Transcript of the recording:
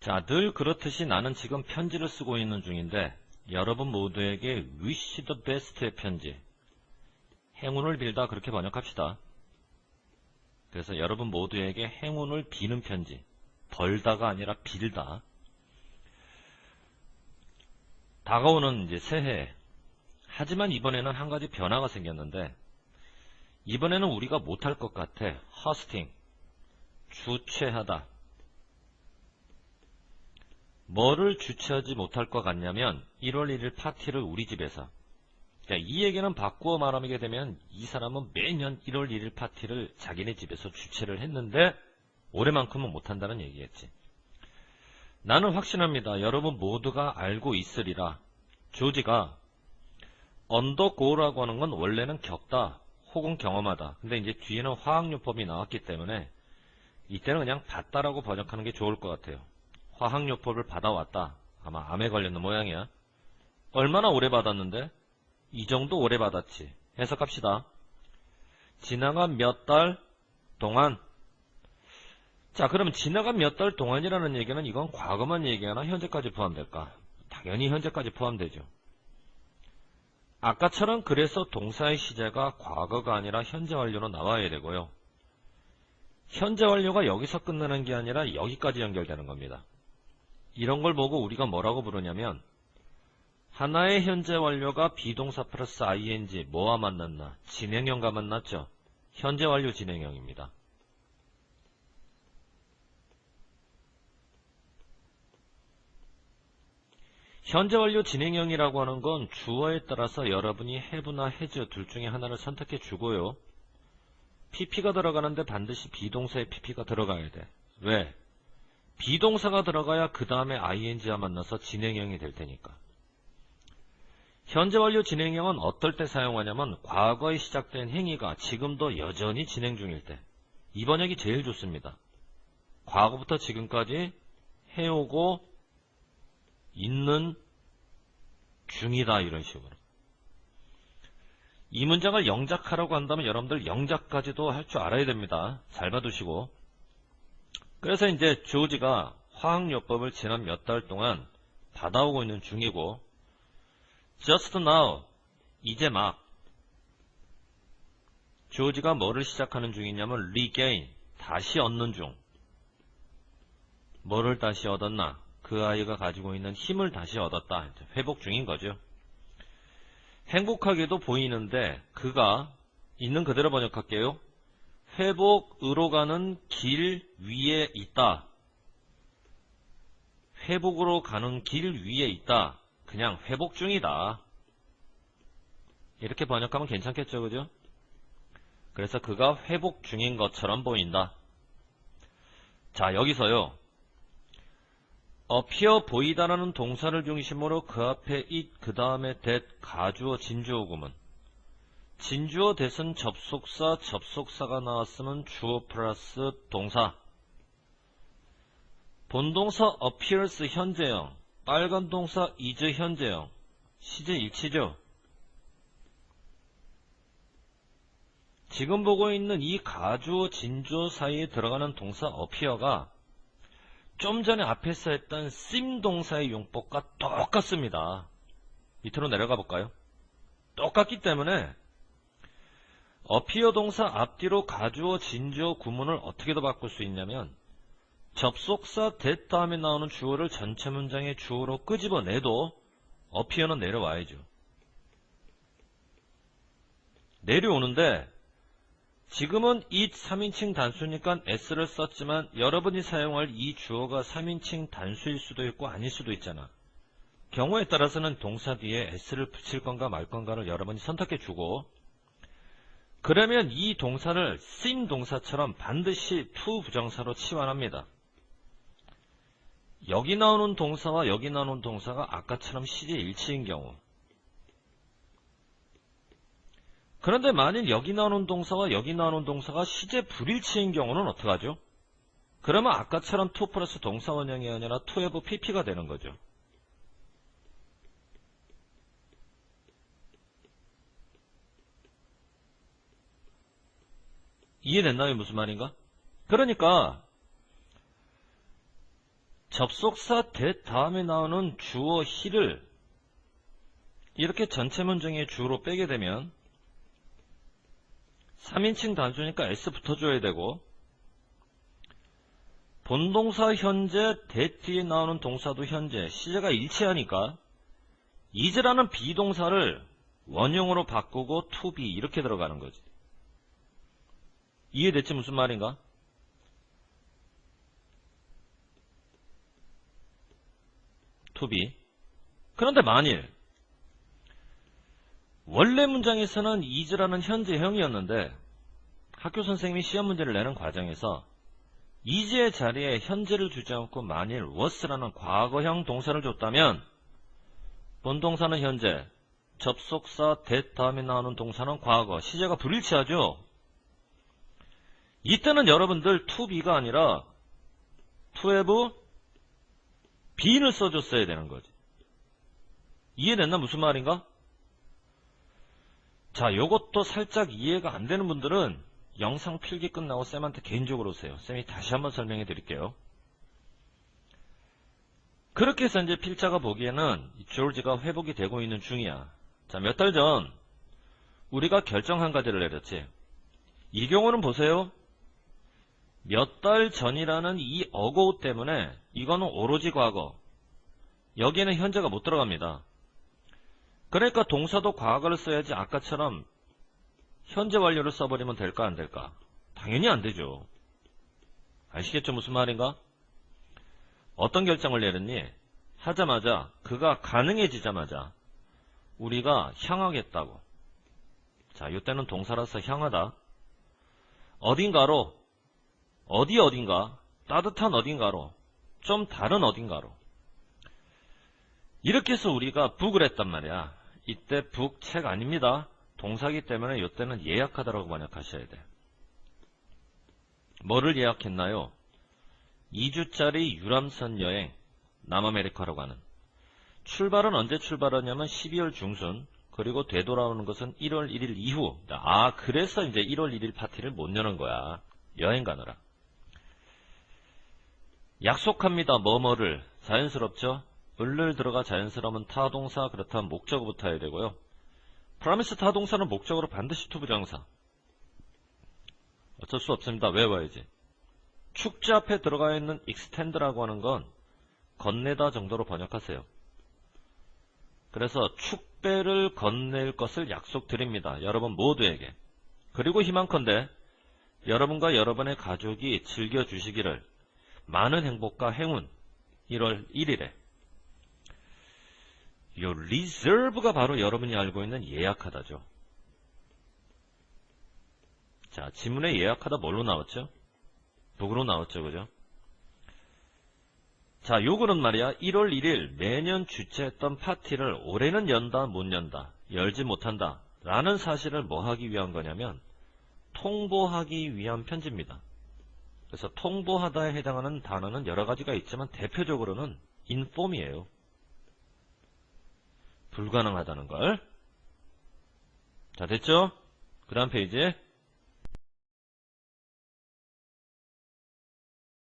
자, 늘 그렇듯이 나는 지금 편지를 쓰고 있는 중인데 여러분 모두에게 wish the best의 편지. 행운을 빌다 그렇게 번역합시다. 그래서 여러분 모두에게 행운을 비는 편지. 벌다가 아니라 빌다. 다가오는 이제 새해. 하지만 이번에는 한 가지 변화가 생겼는데 이번에는 우리가 못할 것 같아. 허스팅. 주최하다. 뭐를 주최하지 못할 것 같냐면 1월 1일 파티를 우리 집에서 자, 이 얘기는 바꾸어 말하게 되면 이 사람은 매년 1월 1일 파티를 자기네 집에서 주최를 했는데 올해만큼은 못한다는 얘기겠지. 나는 확신합니다. 여러분 모두가 알고 있으리라. 조지가 언더고라고 하는 건 원래는 겪다 혹은 경험하다. 근데 이제 뒤에는 화학요법이 나왔기 때문에 이때는 그냥 봤다라고 번역하는 게 좋을 것 같아요. 화학요법을 받아왔다. 아마 암에 걸렸는 모양이야. 얼마나 오래 받았는데? 이 정도 오래 받았지. 해석합시다. 지나간 몇 달 동안 자 그러면 지나간 몇 달 동안이라는 얘기는 이건 과거만 얘기하나 현재까지 포함될까? 당연히 현재까지 포함되죠. 아까처럼 그래서 동사의 시제가 과거가 아니라 현재 완료로 나와야 되고요. 현재 완료가 여기서 끝나는 게 아니라 여기까지 연결되는 겁니다. 이런 걸 보고 우리가 뭐라고 부르냐면 하나의 현재 완료가 비동사 플러스 ing 뭐와 만났나? 진행형과 만났죠. 현재 완료 진행형입니다. 현재 완료 진행형이라고 하는 건 주어에 따라서 여러분이 have나 has 둘 중에 하나를 선택해 주고요. pp가 들어가는데 반드시 비동사에 pp가 들어가야 돼. 왜? 비동사가 들어가야 그 다음에 ing와 만나서 진행형이 될 테니까. 현재 완료 진행형은 어떨 때 사용하냐면 과거에 시작된 행위가 지금도 여전히 진행 중일 때. 이 번역이 제일 좋습니다. 과거부터 지금까지 해오고 있는 중이다 이런 식으로. 이 문장을 영작하라고 한다면 여러분들 영작까지도 할 줄 알아야 됩니다. 잘 봐두시고. 그래서 이제 조지가 화학요법을 지난 몇 달 동안 받아오고 있는 중이고 just now 이제 막. 조지가 뭐를 시작하는 중이냐면 regain 다시 얻는 중. 뭐를 다시 얻었나? 그 아이가 가지고 있는 힘을 다시 얻었다. 회복 중인 거죠. 행복하게도 보이는데 그가 있는 그대로 번역할게요 회복으로 가는 길 위에 있다. 회복으로 가는 길 위에 있다. 그냥 회복 중이다. 이렇게 번역하면 괜찮겠죠, 그죠? 그래서 그가 회복 중인 것처럼 보인다. 자, 여기서요. appear 보이다라는 동사를 중심으로 그 앞에 it, 그 다음에 that, 가주어, 진주어 구문. 진주어 대선 접속사, 접속사가 나왔으면 주어 플러스 동사. 본동사 appears 현재형, 빨간 동사 is 현재형, 시제 일치죠. 지금 보고 있는 이 가주어, 진주어 사이에 들어가는 동사 appear가 좀 전에 앞에서 했던 sim 동사의 용법과 똑같습니다. 밑으로 내려가 볼까요? 똑같기 때문에 어피어 동사 앞뒤로 가주어 진주어 구문을 어떻게 더 바꿀 수 있냐면 접속사 that 다음에 나오는 주어를 전체 문장의 주어로 끄집어내도 어피어는 내려와야죠. 내려오는데 지금은 it 3인칭 단수니까 s를 썼지만 여러분이 사용할 이 주어가 3인칭 단수일 수도 있고 아닐 수도 있잖아. 경우에 따라서는 동사 뒤에 s를 붙일 건가 말 건가를 여러분이 선택해 주고 그러면 이 동사를 sim 동사처럼 반드시 to 부정사로 치환합니다. 여기 나오는 동사와 여기 나오는 동사가 아까처럼 시제 일치인 경우 그런데 만일 여기 나오는 동사와 여기 나오는 동사가 시제 불일치인 경우는 어떡하죠? 그러면 아까처럼 to 플러스 동사 원형이 아니라 to have pp가 되는 거죠. 이해됐나요? 무슨 말인가? 그러니까 접속사 that 다음에 나오는 주어 he를 이렇게 전체 문장의 주로 빼게 되면 3인칭 단수니까 s 붙어줘야 되고 본동사 현재 that 뒤에 나오는 동사도 현재 시제가 일치하니까 is라는 비동사를 원형으로 바꾸고 to be 이렇게 들어가는 거지. 이해됐지 무슨 말인가? be. 그런데 만일 원래 문장에서는 is라는 현재형이었는데 학교 선생님이 시험 문제를 내는 과정에서 is의 자리에 현재를 주지 않고 만일 was라는 과거형 동사를 줬다면 본동사는 현재, 접속사 that 다음에 나오는 동사는 과거, 시제가 불일치하죠? 이때는 여러분들 to be가 아니라 to have bene을 써줬어야 되는 거지. 이해됐나? 무슨 말인가? 자, 요것도 살짝 이해가 안 되는 분들은 영상 필기 끝나고 쌤한테 개인적으로 오세요. 쌤이 다시 한번 설명해 드릴게요. 그렇게 해서 이제 필자가 보기에는 이 조지가 회복이 되고 있는 중이야. 자, 몇 달 전 우리가 결정 한 가지를 내렸지. 이 경우는 보세요. 몇 달 전이라는 이 어고 때문에 이거는 오로지 과거. 여기에는 현재가 못 들어갑니다. 그러니까 동사도 과거를 써야지 아까처럼 현재 완료를 써버리면 될까 안 될까? 당연히 안 되죠. 아시겠죠 무슨 말인가? 어떤 결정을 내렸니? 하자마자 그가 가능해지자마자 우리가 향하겠다고. 자, 이때는 동사라서 향하다. 어딘가로 어디 어딘가 따뜻한 어딘가로 좀 다른 어딘가로 이렇게 해서 우리가 북을 했단 말이야. 이때 북 책 아닙니다. 동사기 때문에 이때는 예약하다라고 번역하셔야 돼. 뭐를 예약했나요? 2주짜리 유람선 여행 남아메리카로 가는 출발은 언제 출발하냐면 12월 중순 그리고 되돌아오는 것은 1월 1일 이후 아 그래서 이제 1월 1일 파티를 못 여는 거야 여행 가느라 약속합니다 뭐뭐를 자연스럽죠 을를 들어가 자연스러우면 타동사 그렇다면 목적어부터 해야 되고요 프라미스 타동사는 목적으로 반드시 투부정사 어쩔 수 없습니다 외워야지 축제 앞에 들어가 있는 extend라고 하는 건 건네다 정도로 번역하세요. 그래서 축배를 건넬 것을 약속드립니다. 여러분 모두에게. 그리고 희망컨대 여러분과 여러분의 가족이 즐겨주시기를 많은 행복과 행운 1월 1일에 이 reserve가 바로 여러분이 알고 있는 예약하다죠. 자, 지문에 예약하다 뭘로 나왔죠? 북으로 나왔죠, 그죠? 자, 요거는 말이야, 1월 1일 매년 주최했던 파티를 올해는 연다, 못 연다, 열지 못한다, 라는 사실을 뭐 하기 위한 거냐면, 통보하기 위한 편지입니다. 그래서 통보하다에 해당하는 단어는 여러 가지가 있지만 대표적으로는 인폼이에요. 불가능하다는 걸. 자, 됐죠? 그 다음 페이지.